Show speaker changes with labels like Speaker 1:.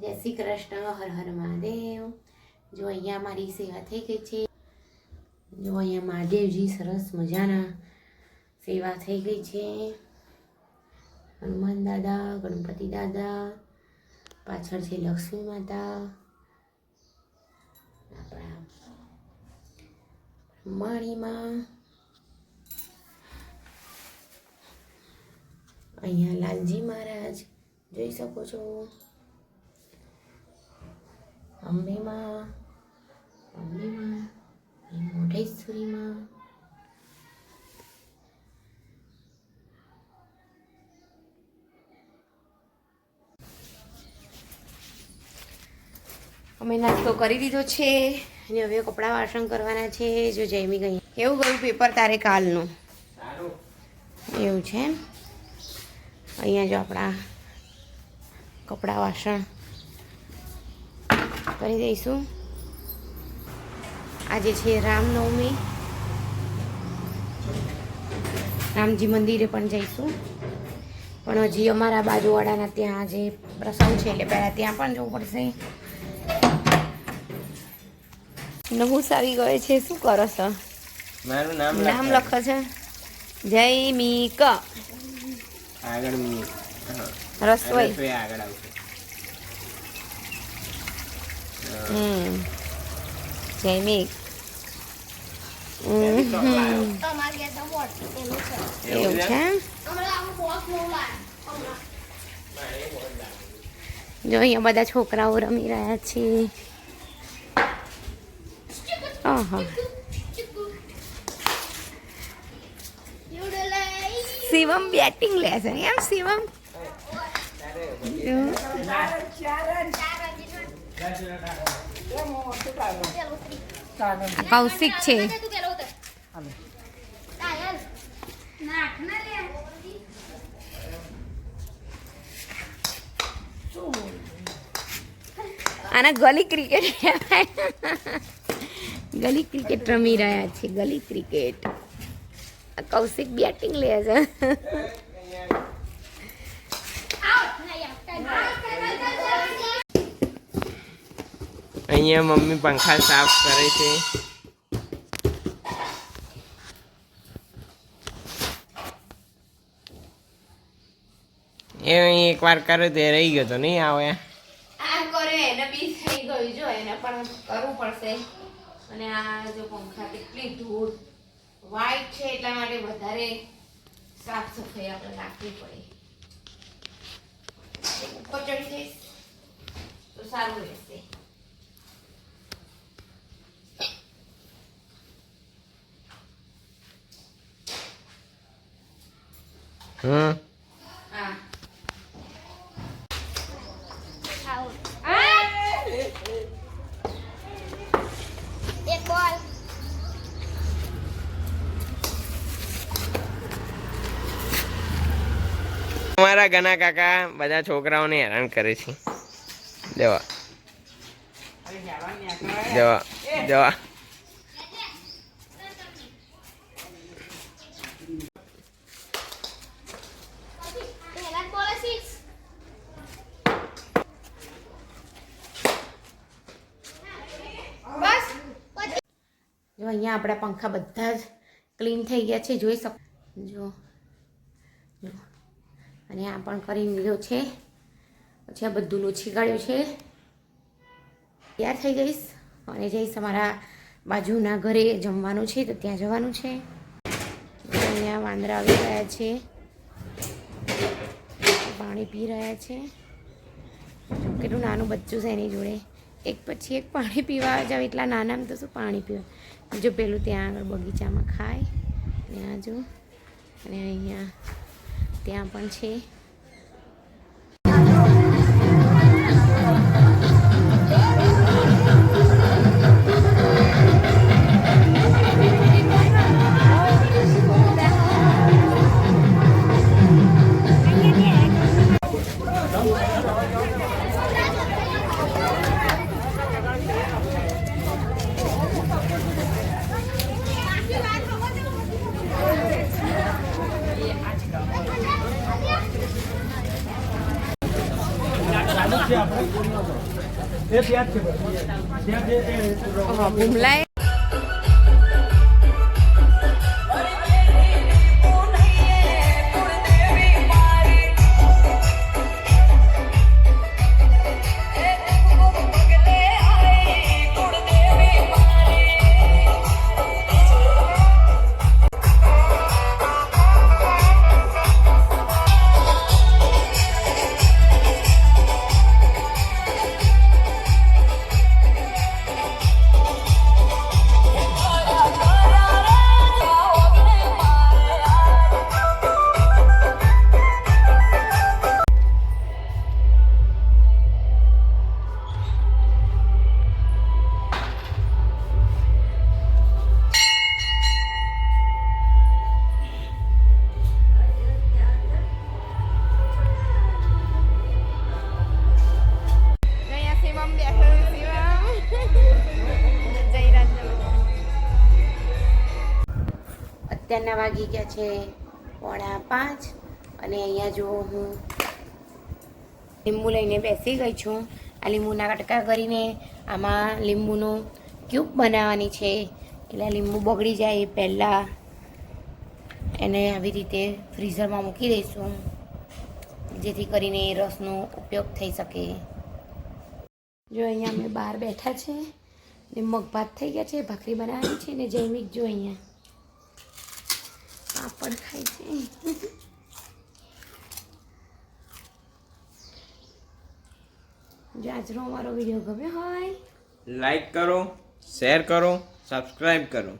Speaker 1: જય શ્રી કૃષ્ણ, હર હર મહાદેવ. જો અહીંયા મારી સેવા થઈ ગઈ છે. જો અહીંયા મહાદેવજી સરસ મજાના સેવા થઈ ગઈ છે. હનુમાન દાદા, ગણપતિ દાદા, પાછળ છે લક્ષ્મી માતા. આપણા માણીમાં અહીંયા લાલજી મહારાજ, જોઈ શકો છો. અંબેમાં અંબેમાં મોઢેશ્વરીમાં. અમે નાસ્તો કરી દીધો છે. અને હવે કપડાં વાસણ કરવાના છે. જો જયમી ગઈ. કેવું ગયું પેપર તારે કાલનું? એવું છે અહીંયા જો આપણા કપડાં વાસણ કરી દઈશું. આજે છે રામનવમી. રામજી મંદિરે પણ જઈશું. પણ હજી અમારા બાજુવાળાના ત્યાં જે પ્રસંગ છે એટલે પહેલાં ત્યાં પણ જવું પડશે. નહુસ આવી ગયો છે શું કરો છો?
Speaker 2: મારું નામ
Speaker 1: નામ લખો છે. જય
Speaker 2: આગળ મી હા
Speaker 1: રસોઈ.
Speaker 2: રસોઈ આગળ આવશે.
Speaker 1: હમ જય મીક
Speaker 2: ત્યાંથી ચોક લાવ્યો.
Speaker 3: તમારે ઘેર તો વોટ પેલું છે
Speaker 1: એવું છે જો અહીંયા બધા છોકરાઓ રમી રહ્યા છે શિવમ બેટિંગ લે છે એમ શિવમ કૌશિક છે. આના ગલી ક્રિકેટ ગલી ક્રિકેટ રમી રહ્યા છે, ગલી ક્રિકેટ કૌશિક બેટિંગ લે છે.
Speaker 2: અહીંયા મમ્મી પંખા સાફ કરે છે. એ એક એકવાર કરે તે રહી ગયો તો નહીં આવે.
Speaker 1: બી થઈ ગયું કરવું પડશે. અને આ જો પંખા કેટલી ધૂળ વાઈટ છે એટલા માટે વધારે સાફ સફાઈ આપણે રાખવી પડે. ઉપર ચડી તો સારું રહેશે
Speaker 2: હમ
Speaker 1: હા
Speaker 3: એક બોલ
Speaker 2: અમારા ઘણા કાકા બધા છોકરાઓને હેરાન કરે છે. જવા જવા જવા
Speaker 1: જો, અહીંયા આપણા પંખા બધા જ ક્લીન થઈ ગયા છે, જોઈ શકો. જો. જો. અને આ પણ કરી લીધો છે. પછી આ બધું લોચી કાઢ્યું છે. તૈયાર થઈ ગઈશ. અને જઈશ અમારા બાજુના ઘરે જમવાનું છે, તો ત્યાં જવાનું છે. અહીંયા વાંદરા આવી રહ્યા છે. પાણી પી રહ્યા છે. કેટલું નાનું બચ્ચું છે એની જોડે. એક પછી એક પાણી પીવા જાવ, એટલા નાનામાં તો શું પાણી પીવા. જો પેલું ત્યાં આગળ બગીચામાં ખાય. આ જો. અને અહીંયા ત્યાં પણ છે.
Speaker 4: છે આપણે એ ત્યાં છે ત્યાં જે
Speaker 1: અત્યારના વાગી ગયા છે પોણા પાંચ અને અહીંયા જુઓ હું લીંબુ લઈને બેસી ગઈ છું. આ લીંબુના કટકા કરીને આમાં લીંબુનો ક્યુબ બનાવવાની છે. એટલે લીંબુ બગડી જાય એ પહેલાં એને આવી રીતે ફ્રીઝરમાં મૂકી દઈશું, જેથી કરીને એ રસનો ઉપયોગ થઈ શકે. જો અહીંયા અમે બહાર બેઠા છે ને મગભાત થઈ ગયા છે, ભાખરી બનાવવાની છે ને જૈમિક જો અહીંયા. પાપડ ખાય છે. જો આજનો અમારો વીડિયો ગમ્યો હોય,
Speaker 2: લાઈક કરો, શેર કરો સબસ્ક્રાઈબ કરો.